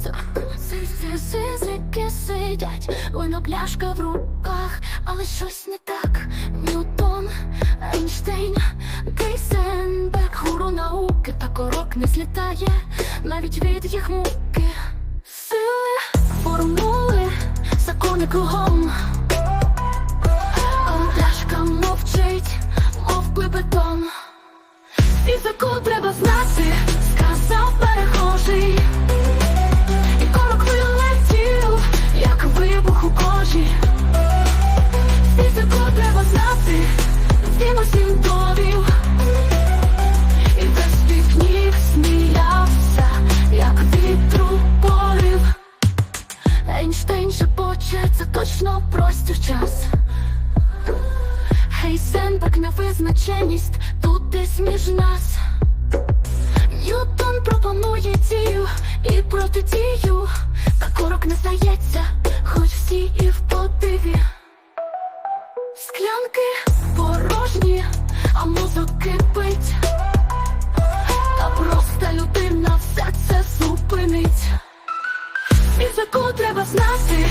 сонце. Сизики сидять, вино пляшка в руках, але щось не так. Ньютон, Ейнштейн, Кейсенберг, гуру науки, та корок не злітає навіть від їх муки. Сили, формули, закони кругом. Ейнштейн шепоче, це точно простір час. Хейсенберг невизначеність тут десь між нас. Ньютон пропонує дію і протидію, та корок не здається, Знати,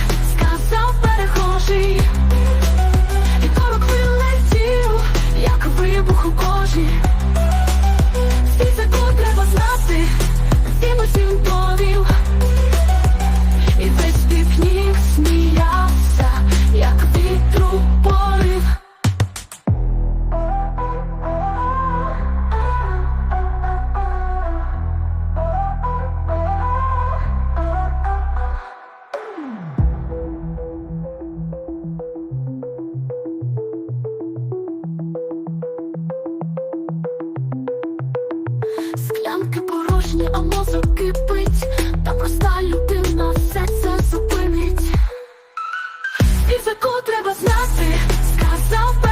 а мозок кипить. Та проста людина все це зупинить. І Фізику треба знати, сказав